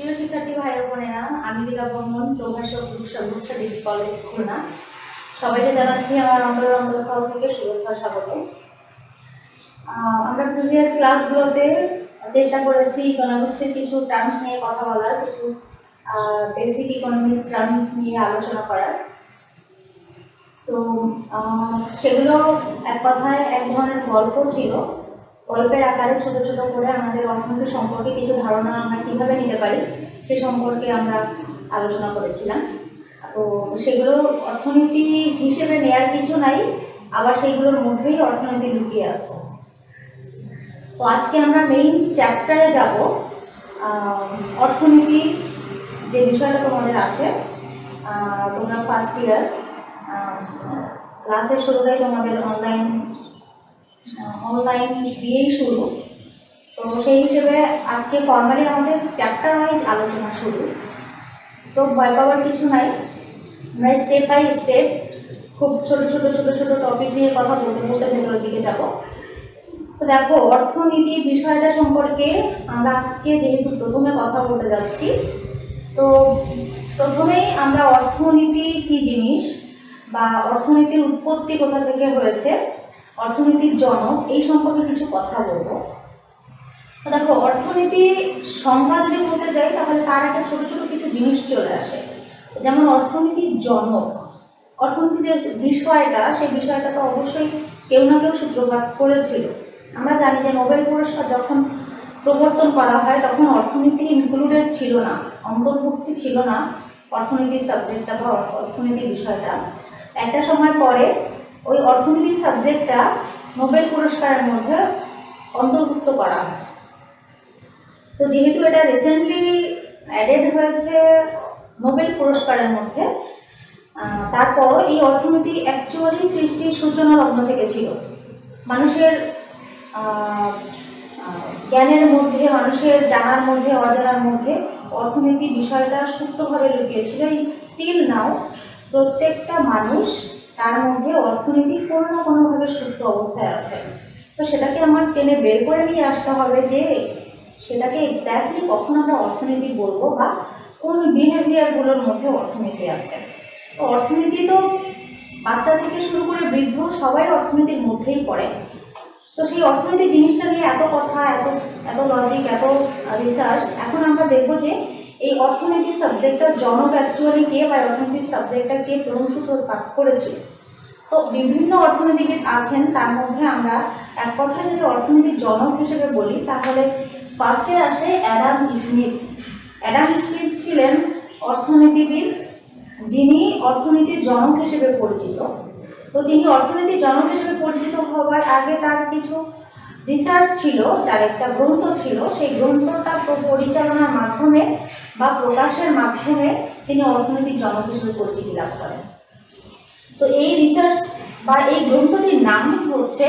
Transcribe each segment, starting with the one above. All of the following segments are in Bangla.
প্রিয় শিক্ষার্থী ভাই বোনেরা, আমি লীলা বর্মন প্রভাষক রূপসা রূপসা ডিগ্রি কলেজ খুলনা। সবাইকে জানাচ্ছি আমার অন্তর অন্তঃস্থল থেকে শুভেচ্ছা স্বাগত। আমরা প্রিভিয়াস ক্লাসগুলোতে চেষ্টা করেছি ইকোনমিক্সের কিছু টার্মস নিয়ে কথা বলার, কিছু বেসিক ইকোনমিক্স টার্মস নিয়ে আলোচনা করার। তো সেগুলো এক কথায় এক ধরনের গল্প ছিল। গল্পের আকারে ছোট ছোট করে আমাদের অর্থনীতি সম্পর্কে কিছু ধারণা আমরা কীভাবে নিতে পারি, সে সম্পর্কে আমরা আলোচনা করেছিলাম। তো সেগুলো অর্থনীতি হিসেবে নেয়ার কিছু নাই, আবার সেইগুলোর মধ্যেই অর্থনীতি লুকিয়ে আছে। তো আজকে আমরা মেইন চ্যাপ্টারে যাব অর্থনীতি যে বিষয়টা তোমাদের আছে তোমরা ফার্স্ট ইয়ার ক্লাসের শুরুটাই তোমাদের অনলাইন অনলাইন দিয়েই শুরু। তো সেই হিসেবে আজকে ফর্মালি আমাদের চ্যাপ্টার ওয়াইজ আলোচনা শুরু। তো ভয় পাওয়ার কিছু নাই। আমরা স্টেপ বাই স্টেপ খুব ছোট ছোট ছোট ছোট টপিক নিয়ে কথা বলতে বলতে ভেতরের দিকে যাব। তো দেখো, অর্থনীতি বিষয়টা সম্পর্কে আমরা আজকে যেহেতু প্রথমে কথা বলতে যাচ্ছি, তো প্রথমেই আমরা অর্থনীতি কি জিনিস বা অর্থনীতির উৎপত্তি কোথা থেকে হয়েছে অর্থনীতির জনক, এই সম্পর্কে কিছু কথা বলব। দেখো, অর্থনীতি সংজ্ঞা যদি বলতে যাই, তাহলে তার একটা ছোট ছোট কিছু জিনিস চলে আসে। যেমন অর্থনীতির জনক, অর্থনীতি যে বিষয়টা, সেই বিষয়টা তো অবশ্যই কেউ না কেউ সূত্রপাত করেছিল। আমরা জানি যে নোবেল পুরস্কার যখন প্রবর্তন করা হয়, তখন অর্থনীতি ইনক্লুডেড ছিল না, অন্তর্ভুক্তি ছিল না অর্থনীতির সাবজেক্টটা বা অর্থনীতির বিষয়টা। একটা সময় পরে ওই অর্থনীতির সাবজেক্টটা নোবেল পুরস্কারের মধ্যে অন্তর্ভুক্ত করা হয়। তো যেহেতু এটা রিসেন্টলি অ্যাডেড হয়েছে নোবেল পুরস্কারের মধ্যে তারপর এই অর্থনীতি অ্যাকচুয়ালি সৃষ্টির সূচনা লগ্ন থেকে ছিল। মানুষের জ্ঞানের মধ্যে, মানুষের জানার মধ্যে, অজানার মধ্যে অর্থনীতি বিষয়টা সুপ্তভাবে লুকিয়েছিল। স্টিল নাও প্রত্যেকটা মানুষ তার মধ্যে অর্থনীতি কোনো না কোনোভাবে সুপ্ত অবস্থায় আছে। তো সেটাকে আমার টেনে বের করে নিয়ে আসতে হবে যে সেটাকে এক্স্যাক্টলি কখন আমরা অর্থনীতি বলব বা কোন বিহেভিয়ারগুলোর মধ্যে অর্থনীতি আছে। তো অর্থনীতি তো বাচ্চা থেকে শুরু করে বৃদ্ধ সবাই অর্থনীতির মধ্যেই পড়ে। তো সেই অর্থনীতি জিনিসটা নিয়ে এত কথা, এত এত লজিক এত রিসার্চ এখন আমরা দেখব যে এই অর্থনীতি সাবজেক্টটা জনক অ্যাকচুয়ালি কে বা অর্থনীতির সাবজেক্টটা কে প্রথম সূত্রপাত করেছিল? তো বিভিন্ন অর্থনীতিবিদ আছেন, তার মধ্যে আমরা এক কথায় যদি অর্থনীতির জনক হিসেবে বলি, তাহলে ফার্স্টে আসে অ্যাডাম স্মিথ। অ্যাডাম স্মিথ ছিলেন অর্থনীতিবিদ যিনি অর্থনীতির জনক হিসেবে পরিচিত। তো তিনি অর্থনীতির জনক হিসেবে পরিচিত হওয়ার আগে তার কিছু রিসার্চ ছিল, যার একটা গ্রন্থ ছিল, সেই গ্রন্থটা পরিচালনার মাধ্যমে বা প্রকাশের মাধ্যমে তিনি অর্থনৈতিক জনক পরিচিতি লাভ করেন। তো এই রিসার্চ বা এই গ্রন্থটির নাম হচ্ছে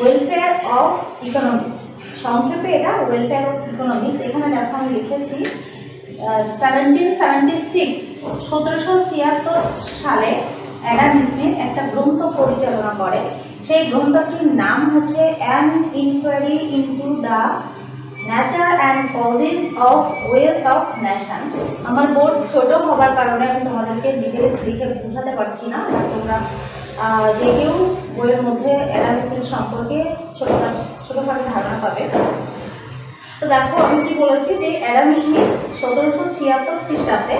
ওয়েলফেয়ার অফ ইকোনমিক্স সংক্ষেপে এটা ওয়েলফেয়ার অফ ইকোনমিক্স এখানে দেখো আমি লিখেছি সেভেন্টিন সেভেন্টি সিক্স সতেরোশো ছিয়াত্তর সালে অ্যাডাম স্মিথ একটা গ্রন্থ পরিচালনা করে। সেই গ্রন্থটির নাম হচ্ছে an inquiry into the nature and causes of wealth of nation আমার বোর্ড ছোট হবার কারণে আমি তোমাদেরকে ডিটেলস লিখে বোঝাতে পারছি না। তোমরা যে কেউ বইয়ের মধ্যে স্মিথ সম্পর্কে ছোটোখাটো ছোটোখাটো ধারণা পাবে। তো দেখো, আমি কি বলেছি যে অ্যাডাম স্মিথ সতেরোশো ছিয়াত্তর খ্রিস্টাব্দে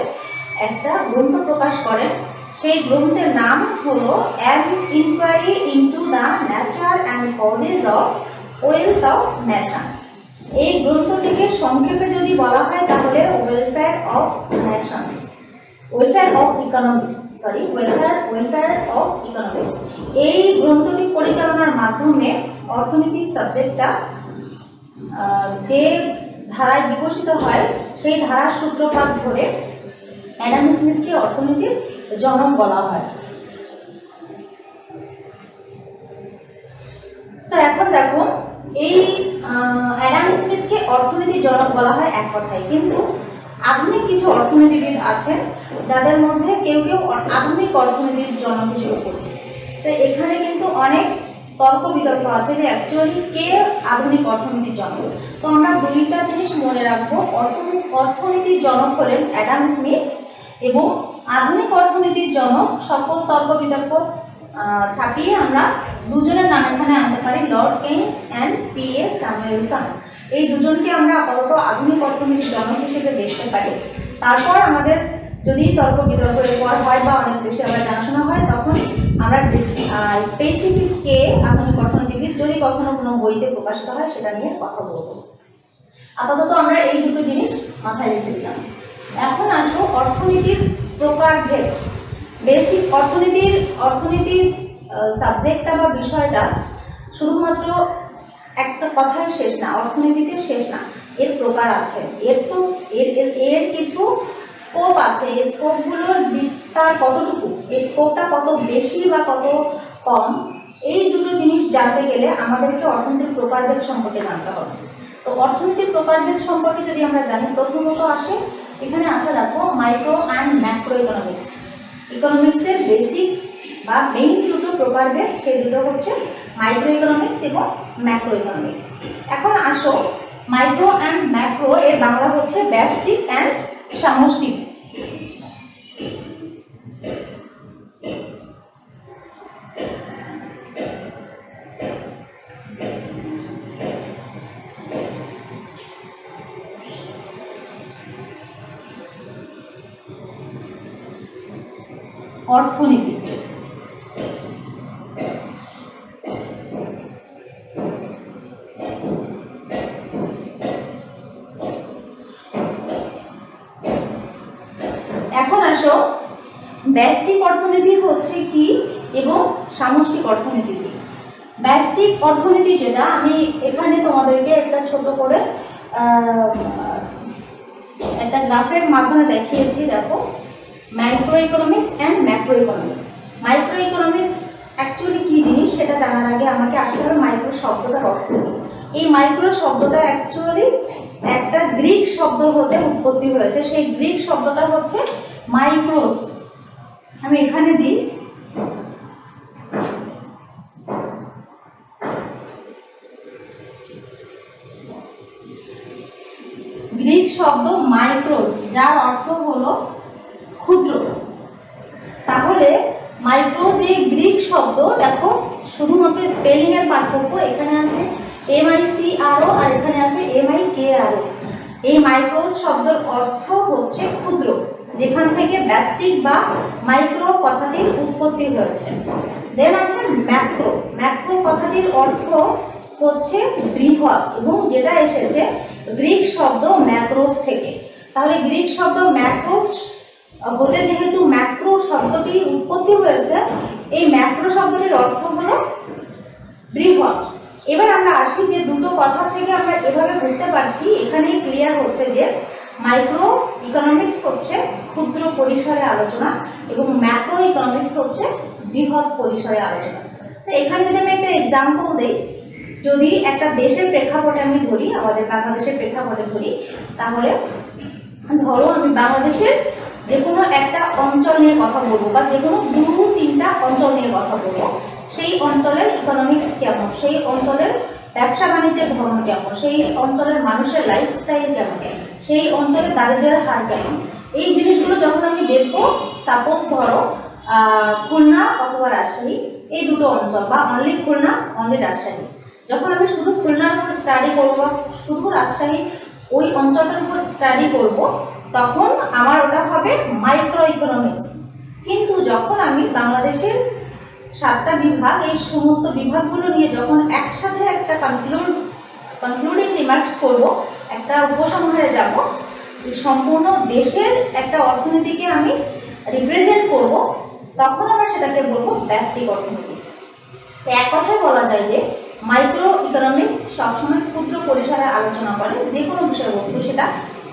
একটা গ্রন্থ প্রকাশ করেন। সেই গ্রন্থের নাম হলো inquiry into the nature and causes of wealth of nations এই গ্রন্থটিকে সংক্ষেপে যদি বলা হয় তাহলে welfare of nations welfare of economics sorry welfare welfare of economics এই গ্রন্থটি পরিচালনার মাধ্যমে অর্থনীতির সাবজেক্টটা যে ধারায় বিকশিত হয়, সেই ধারার সূত্রপাত ধরে অ্যাডাম স্মিথকে অর্থনীতির জনক বলা হয়। তো এখন দেখো, এই অ্যাডাম স্মিথকে অর্থনীতির জনক বলা হয় এক কথায়। কিন্তু আধুনিক কিছু অর্থনীতিবিদ আছেন যাদের মধ্যে কেউ কেউ আধুনিক অর্থনীতির জনক হিসেবে পরিচিত। তো এখানে কিন্তু অনেক তর্ক বিতর্ক আছে যে অ্যাকচুয়ালি কে আধুনিক অর্থনীতির জনক। তো আমরা দুইটা জিনিস মনে রাখব। অর্থ- অর্থনীতির জনক হলেন অ্যাডাম স্মিথ এবং আধুনিক অর্থনীতির জনক সকল তর্ক বিতর্ক ছাপিয়ে আমরা দুজনের নাম এখানে আনতে পারি Lord Keynes and P A Samuelson এই দুজনকে আমরা আপাতত আধুনিক অর্থনীতির জনক হিসেবে দেখতে পারি। তারপর আমাদের যদি তর্ক বিতর্ক এরপর হয় বা অনেক বেশি আমরা জানাশোনা হয়, তখন আমরা স্পেসিফিক কে আধুনিক অর্থনীতিবিদ যদি কখনো কোনো বইতে প্রকাশিত হয়, সেটা নিয়ে কথা বলব। আপাতত আমরা এই দুটো জিনিস মাথায় রেখে দিলাম। এখন আসো অর্থনীতির প্রকারভেদ। বেসিক অর্থনীতির অর্থনীতির সাবজেক্টটা বা বিষয়টা শুধুমাত্র একটা কথায় শেষ না, অর্থনীতিতে শেষ না। এর প্রকার আছে। এর তো, এর, এর- কিছু স্কোপ আছে। এই স্কোপগুলোর বিস্তার কতটুকু? এই স্কোপটা কত বেশি বা কত কম? এই দুটো জিনিস জানতে গেলে আমাদেরকে অর্থনীতির প্রকারভেদ সম্পর্কে জানতে হবে। তো অর্থনীতির প্রকারভেদ সম্পর্কে যদি আমরা জানি, প্রথমত আসে, এখানে আছে দেখো মাইক্রো অ্যান্ড ম্যাক্রো ইকোনমিক্স ইকোনমিক্সের বেসিক বা মেইন দুটো প্রকারভেদ, সেই দুটো হচ্ছে মাইক্রো ইকোনমিক্স এবং ম্যাক্রো ইকোনমিক্স এখন আসো মাইক্রো অ্যান্ড ম্যাক্রো এর বাংলা হচ্ছে ব্যষ্টিক অ্যান্ড সামষ্টিক অর্থনীতি এখন আসো ব্যষ্টিক অর্থনীতি হচ্ছে কি এবং সামষ্টিক অর্থনীতি কি? ব্যষ্টিক অর্থনীতি যেটা, আমি এখানে তোমাদেরকে একটা ছোট করে একটা গ্রাফের মাধ্যমে দেখিয়েছি, দেখো। Micro economics and macro economics micro economics actually কী জিনিস সেটা জানার আগে আমাকে আসতে হবে মাইক্রো শব্দটা অর্থ। এই মাইক্রো শব্দটা অ্যাকচুয়ালি একটা গ্রিক শব্দ হতে উৎপত্তি হয়েছে। সেই গ্রিক শব্দটা হচ্ছে মাইক্রোস আমি এখানে দিই গ্রিক শব্দ মাইক্রোস যার অর্থ হলো ক্ষুদ্র তাহলে মাইক্রো যে গ্রিক শব্দ, দেখো, শুধুমাত্র স্পেলিং এর পার্থক্য এখানে আছে এম আই সি আরও আর এখানে আছে এম আই কে আরও এই মাইক্রোস শব্দের অর্থ হচ্ছে ক্ষুদ্র, যেখান থেকে ব্যাস্টিক বা মাইক্রো কথাটির উৎপত্তি হয়েছে। দেন আছে ম্যাক্রো ম্যাক্রো কথাটির অর্থ হচ্ছে বৃহৎ এবং যেটা এসেছে গ্রিক শব্দ ম্যাক্রোস থেকে। তাহলে গ্রিক শব্দ ম্যাক্রোস হতে যেহেতু ম্যাক্রো শব্দটি উৎপত্তি হয়েছে এই ম্যাক্রো শব্দটির অর্থ হলো বৃহৎ। এবার আমরা আসি যে দুটো কথা থেকে আমরা এভাবে বুঝতে পারছি এখানে ক্লিয়ার হচ্ছে যে মাইক্রো ইকোনমিক্স হচ্ছে ক্ষুদ্র পরিসরে আলোচনা এবং ম্যাক্রো ইকোনমিক্স হচ্ছে বৃহৎ পরিসরে আলোচনা। তো এখানে যদি আমি একটা এক্সাম্পল দিই, যদি একটা দেশের প্রেক্ষাপটে আমি ধরি, আমাদের বাংলাদেশের প্রেক্ষাপটে ধরি, তাহলে ধরো আমি বাংলাদেশের যে কোনো একটা অঞ্চল নিয়ে কথা বলব বা যে কোনো দু, তিনটা অঞ্চল নিয়ে কথা বলব। সেই অঞ্চলের ইকোনমিক্স কেমন? সেই অঞ্চলের ব্যবসা বাণিজ্যের ধরন কেমন? সেই অঞ্চলের মানুষের লাইফস্টাইল কেমন? সেই অঞ্চলের দারিদ্রের হার কেমন? এই জিনিসগুলো যখন আমি দেখব সাপোজ ধরো খুলনা অথবা রাজশাহী, এই দুটো অঞ্চল বা অনলি খুলনা অনলি রাজশাহী। যখন আমি শুধু খুলনার স্টাডি করব বা শুধু রাজশাহী ওই অঞ্চলটার উপর স্টাডি করব, তখন আমার ওটা হবে মাইক্রো ইকোনমিক্স কিন্তু যখন আমি বাংলাদেশের সাতটা বিভাগ, এই সমস্ত বিভাগগুলো নিয়ে যখন একসাথে একটা কনক্লুড কনক্লুডিং রিমার্কস করব, একটা উপসংহারে যাব সম্পূর্ণ দেশের একটা অর্থনীতিকে আমি রিপ্রেজেন্ট করব, তখন আমরা সেটাকে বলব ব্যষ্টিক অর্থনীতি। এক কথায় বলা যায় যে মাইক্রো ইকোনমিক্স সবসময় ক্ষুদ্র পরিসরে আলোচনা করে, যে কোনো বিষয়বস্তু সেটা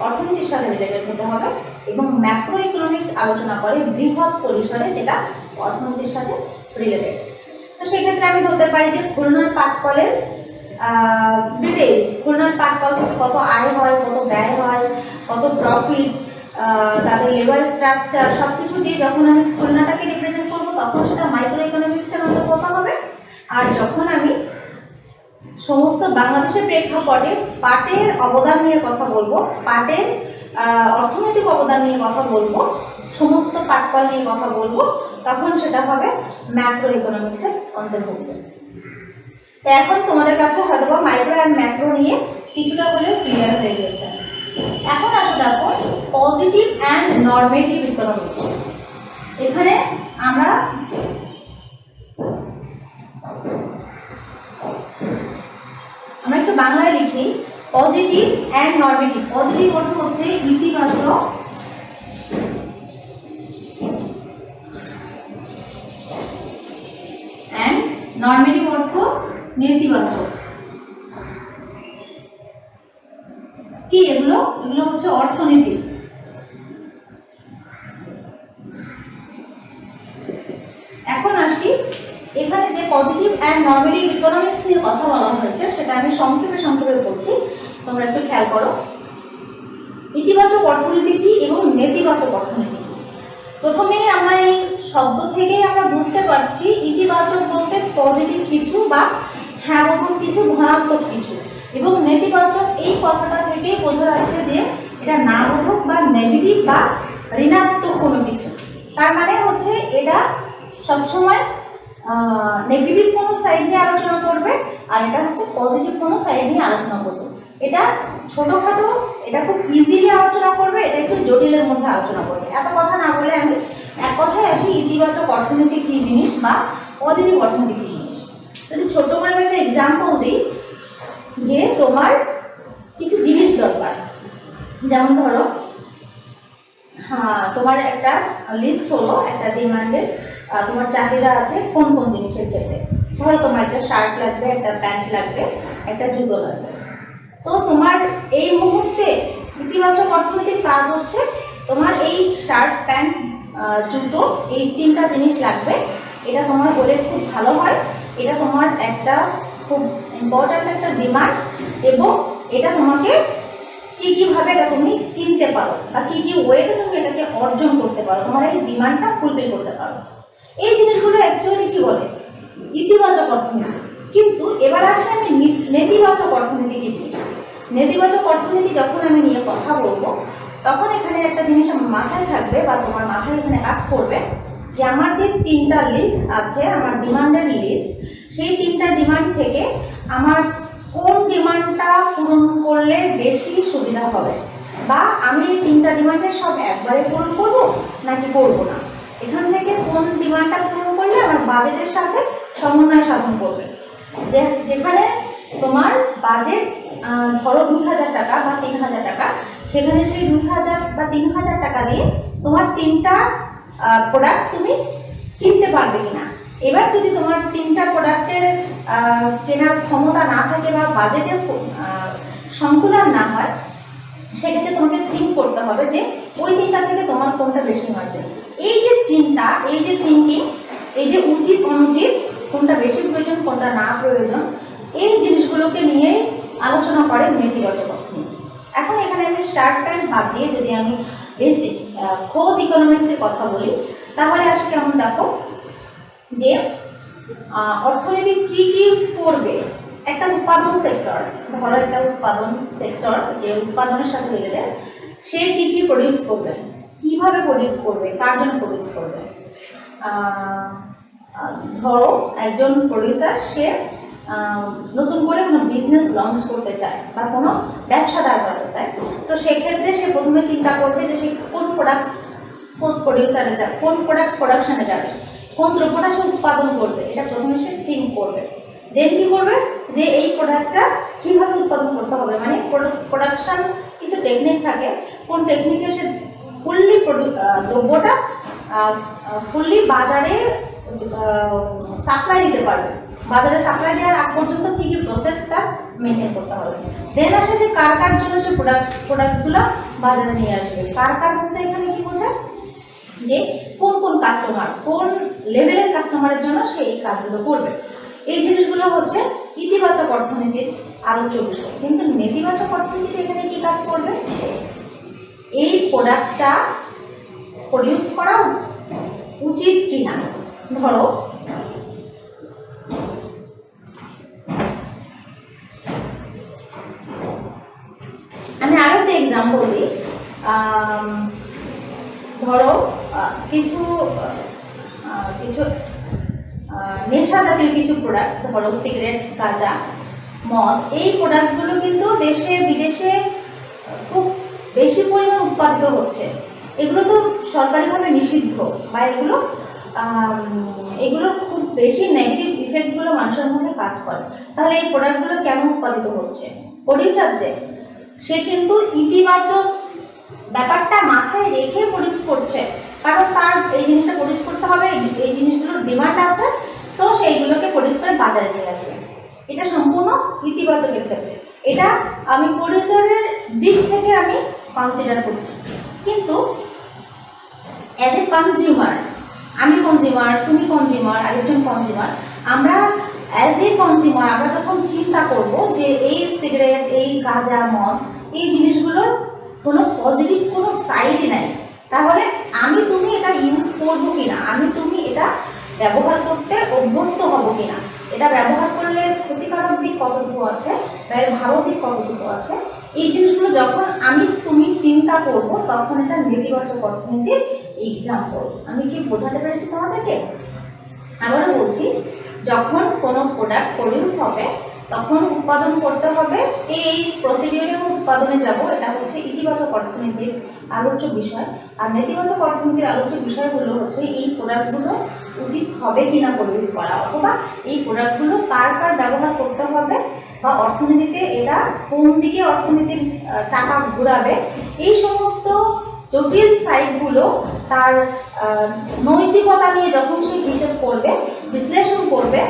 অর্থনীতির সাথে রিলেটেড হতে হবে এবং ম্যাক্রো ইকোনমিক্স আলোচনা করে বৃহৎ পরিসরে যেটা অর্থনীতির সাথে রিলেটেড তো সেক্ষেত্রে আমি বলতে পারি যে খুলনার পাটকলের ডিটেলস খুলনার পাটকল থেকে কত আয় হয়, কত ব্যয় হয়, কত প্রফিট তাদের লেবার স্ট্রাকচার সব কিছু দিয়ে যখন আমি খুলনাটাকে রিপ্রেজেন্ট করব, তখন সেটা মাইক্রো ইকোনমিক্সের অন্তর্গত হবে? আর যখন আমি সমস্ত বাংলাদেশের প্রেক্ষাপটে পাটের অবদান নিয়ে কথা বলব। পাটের অর্থনৈতিক অবদান নিয়ে কথা বলব। সমস্ত পাটকল নিয়ে কথা বলব। তখন সেটা হবে ম্যাক্রো ইকোনমিক্সের অন্তর্ভুক্ত। তো এখন তোমাদের কাছে হয়তো বা মাইক্রো অ্যান্ড ম্যাক্রো নিয়ে কিছুটা হলেও ক্লিয়ার হয়ে গেছে। এখন আসো দেখো পজিটিভ অ্যান্ড নর্মেটিভ ইকোনমিক্স এখানে আমরা একটু বাংলায় লিখি পজিটিভ অ্যান্ড নর্মেটিভ পজিটিভ অর্থ হচ্ছে ইতিবাচক। অ্যান্ড নর্মেটিভ অর্থ নেতিবাচক। কি এগুলো? এগুলো হচ্ছে অর্থনীতি এখন আসি এখানে যে পজিটিভ অ্যান্ড নর্মেটিভ ইকোনমিক্স নিয়ে কথা বলা হয়েছে, সেটা আমি সংক্ষেপে সংক্ষেপে বলছি। তোমরা একটু খেয়াল করো। ইতিবাচক অর্থনীতি কি এবং নেতিবাচক অর্থনীতি কি? প্রথমেই আমরা এই শব্দ থেকেই আমরা বুঝতে পারছি, ইতিবাচক বলতে পজিটিভ কিছু বা হ্যাঁ কিছু, ধনাত্মক কিছু। এবং নেতিবাচক এই কথাটা থেকেই বোঝা যাচ্ছে যে এটা না বোধক বা নেগেটিভ বা ঋণাত্মক কোনো কিছু। তার মানে হচ্ছে এটা সবসময় নেগেটিভ কোনো সাইড নিয়ে আলোচনা করবে, আর এটা হচ্ছে পজিটিভ কোনো সাইড নিয়ে আলোচনা করবে। এটা ছোটোখাটো, এটা খুব ইজিলি আলোচনা করবে, এটা একটু জটিলের মধ্যে আলোচনা করবে। এত কথা না বলে আমি এক কথায় আসি, ইতিবাচক অর্থনীতি কী জিনিস বা পজিটিভ অর্থনীতি কী জিনিস। যদি ছোট্ট করে একটা এক্সাম্পল দিই, যে তোমার কিছু জিনিস দরকার। যেমন ধরো হ্যাঁ তোমার একটা লিস্ট হলো, একটা ডিমান্ডের তোমার চাহিদা আছে কোন কোন জিনিসের ক্ষেত্রে? ধরো তোমার একটা শার্ট লাগবে, একটা প্যান্ট লাগবে, একটা জুতো লাগবে। তো তোমার এই মুহূর্তে ইতিবাচক অর্থনৈতিক কাজ হচ্ছে, তোমার এই শার্ট প্যান্ট জুতো, এই তিনটা জিনিস লাগবে। এটা তোমার হলে খুব ভালো হয়। এটা তোমার একটা খুব ইম্পর্ট্যান্ট একটা ডিমান্ড এবং এটা তোমাকে কী কীভাবে এটা তুমি কিনতে পারো বা কী কী ওয়েতে তুমি এটাকে অর্জন করতে পারো। তোমার এই ডিমান্ডটা ফুলফিল করতে পারো। এই জিনিসগুলো অ্যাকচুয়ালি কি বলে? ইতিবাচক অর্থনীতি। কিন্তু এবার আসে আমি নেতিবাচক অর্থনীতি কি জিনিস? নেতিবাচক অর্থনীতি যখন আমি নিয়ে কথা বলব, তখন এখানে একটা জিনিস আমার মাথায় থাকবে বা তোমার মাথায় এখানে কাজ করবে যে আমার যে তিনটা লিস্ট আছে, আমার ডিমান্ডের লিস্ট সেই তিনটা ডিমান্ড থেকে আমার কোন ডিমান্ডটা পূরণ করলে বেশি সুবিধা হবে? বা আমি এই তিনটা ডিমান্ডের সব একবারে পূরণ করব নাকি করব না? এখান থেকে কোন ডিমান্ডটা পূরণ করলে আমার বাজেটের সাথে সমন্বয় সাধন করবে? যে, যেখানে তোমার বাজেট ধরো দু হাজার টাকা বা তিন হাজার টাকা, সেখানে সেই দু হাজার বা তিন হাজার টাকা দিয়ে তোমার তিনটা প্রোডাক্ট তুমি কিনতে পারবে কিনা? এবার যদি তোমার তিনটা প্রোডাক্টের কেনার ক্ষমতা না থাকে বা বাজেটের সংকুলন না হয় সেক্ষেত্রে তোমাকে থিঙ্ক করতে হবে যে ওই তিনটা থেকে তোমার কোনটা বেশি ইমার্জেন্সি এই যে চিন্তা, এই যে থিঙ্কিং এই যে উচিত, অনুচিত, কোনটা বেশি প্রয়োজন, কোনটা না প্রয়োজন, এই জিনিসগুলোকে নিয়ে আলোচনা করে নেতিবাচক এখন এখানে আমি শার্ট প্যান্ট বাদ দিয়ে যদি আমি বেসিক খোদ ইকোনমিক্সের কথা বলি, তাহলে আজকে কেমন দেখো যে অর্থনীতি কি কি করবে একটা উৎপাদন সেক্টর ধরো একটা উৎপাদন সেক্টর যে উৎপাদনের সাথে রিলেটেড সে কি কি প্রডিউস করবে? কীভাবে প্রডিউস করবে? কার জন্য প্রডিউস করবে? ধরো একজন প্রডিউসার সে নতুন করে কোনো বিজনেস লঞ্চ করতে চায় বা কোনো ব্যবসা দাঁড় করাতে চায়, তো সেক্ষেত্রে সে প্রথমে চিন্তা করবে যে সে কোন প্রোডাক্ট কোন প্রডিউসারে যাবে, কোন প্রোডাক্ট প্রোডাকশানে যাবে, কোন দ্রব্যটা সে উৎপাদন করবে, এটা প্রথমে সে থিঙ্ক করবে। দেন কি করবে? যে এই প্রোডাক্টটা কীভাবে উৎপাদন করতে হবে? মানে প্রোডাকশন কিছু টেকনিক থাকে। কোন টেকনিকে সে ফুললি দ্রব্যটা ফুললি বাজারে সাপ্লাই দিতে পারবে। বাজারে সাপ্লাই দেওয়ার আগ পর্যন্ত কী কী প্রসেস তার মেনটেন করতে হবে? দেন আসে যে কার কার জন্য সে প্রোডাক্ট প্রোডাক্টগুলো বাজারে নিয়ে আসবে কার কার মধ্যে এখানে কি বোঝায়? যে কোন কোন কাস্টমার কোন লেভেলের কাস্টমারের জন্য সে এই কাজগুলো করবে। এই জিনিসগুলো হচ্ছে ইতিবাচক অর্থনীতির আরও চলছে কিন্তু নেতিবাচক অর্থনীতিটা এখানে কি কাজ করবে? এই প্রোডাক্টটা প্রডিউস করা উচিত কিনা? ধরো, আমি আরও একটা এক্সাম্পল দিই। ধরো কিছু কিছু নেশা জাতীয় কিছু প্রোডাক্ট ধরো সিগারেট গাঁজা, মদ, এই প্রোডাক্টগুলো কিন্তু দেশে, বিদেশে খুব বেশি পরিমাণ উৎপাদিত হচ্ছে। এগুলো তো সরকারিভাবে নিষিদ্ধ বা এগুলো এগুলো খুব বেশি নেগেটিভ ইফেক্টগুলো মানুষের মধ্যে কাজ করে। তাহলে এই প্রোডাক্টগুলো কেমন উৎপাদিত হচ্ছে? প্রডিউসার যে সে কিন্তু ইতিবাচক ব্যাপারটা মাথায় রেখে প্রডিউস করছে। কারণ তার এই জিনিসটা প্রডিউস করতে হবে, এই জিনিসগুলোর ডিমান্ড আছে সো সেইগুলোকে প্রডিউস করে বাজারে নিয়ে আসবে। এটা সম্পূর্ণ ইতিবাচকের ক্ষেত্রে। এটা আমি প্রডিউসারের দিক থেকে আমি কনসিডার করছি। কিন্তু অ্যাজ এ কনজিউমার আমি কনজিউমার তুমি কনজিউমার আরেকজন কনজিউমার আমরা অ্যাজ এ কনজিউমার আমরা যখন চিন্তা করব যে এই সিগারেট এই গাঁজা, মদ, এই জিনিসগুলোর কোনো পজিটিভ কোনো সাইড নাই, তাহলে আমি তুমি এটা ইউজ করব কিনা? আমি তুমি এটা ব্যবহার করতে অভ্যস্ত হব কিনা? এটা ব্যবহার করলে ক্ষতিকারক দিক কতটুকু আছে? বা ভালো দিক কতটুকু আছে? এই জিনিসগুলো যখন আমি তুমি চিন্তা করব, তখন এটা নেতিবাচক অর্থনীতির এক্সাম্পল আমি কি বোঝাতে পেরেছি তোমাদেরকে? আবারও বলছি, যখন কোনো প্রোডাক্ট প্রডিউস হবে তখন উৎপাদন করতে হবে। এই প্রসিডিওরে উৎপাদনে যাব। এটা হচ্ছে ইতিবাচক অর্থনীতির আলোচ্য বিষয়। আর নেতিবাচক অর্থনীতির আলোচ্য বিষয়গুলো হচ্ছে এই প্রোডাক্টগুলো উচিত হবে কিনা প্রডিউস করা। অথবা এই প্রোডাক্টগুলো কার কার ব্যবহার করতে হবে বা অর্থনীতিতে এটা কোন দিকে অর্থনীতির চাকা ঘুরাবে। এই সমস্ত জটিল সাইটগুলো তার নৈতিকতা নিয়ে যখন সে হিসেব করবে, বিশ্লেষণ করবে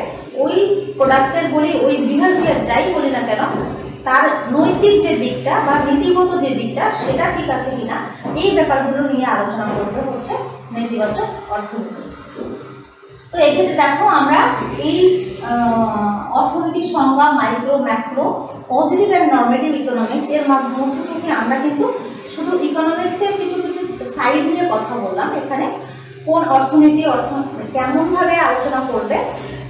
ওই প্রোডাক্টের বলি, ওই বিহেভিয়ার যাই বলি না কেন, তার নৈতিক যে দিকটা বা নীতিগত যে দিকটা, সেটা ঠিক আছে কিনা, এই ব্যাপারগুলো নিয়ে আলোচনা করবে হচ্ছে নেতিবাচক অর্থনীতি। তো এক্ষেত্রে দেখো আমরা এই অর্থনীতির সংজ্ঞা micro macro positive and normative economics এর মাধ্যম মধ্যে থেকে আমরা কিন্তু শুধু ইকোনমিক্সের কিছু কিছু সাইড নিয়ে কথা বললাম। এখানে কোন অর্থনীতি অর্থ কেমনভাবে আলোচনা করবে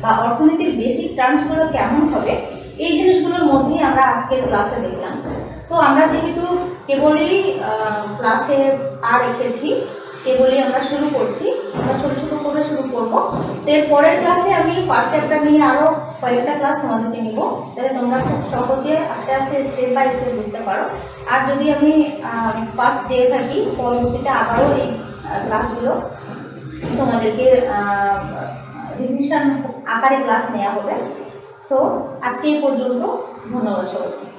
বা অর্থনীতির বেসিক টার্মসগুলো কেমন হবে, এই জিনিসগুলোর মধ্যেই আমরা আজকের ক্লাসে দেখলাম। তো আমরা যেহেতু কেবলই ক্লাসে পা রেখেছি, কেবলই আমরা শুরু করছি, আমরা ছোটো ছোটো করে শুরু করব। তো এর পরের ক্লাসে আমি ফার্স্ট চ্যাপ্টার নিয়ে আরও কয়েকটা ক্লাস তোমাদেরকে নিব তাহলে তোমরা খুব সহজে আস্তে আস্তে স্টেপ বাই স্টেপ বুঝতে পারো। আর যদি আমি ফার্স্ট যেয়ে থাকি, পরবর্তীতে আবারও এই ক্লাসগুলো তোমাদেরকে রিভিশন আকারে ক্লাস নেওয়া হবে। সো আজকে এই পর্যন্ত ধন্যবাদ সবাইকে।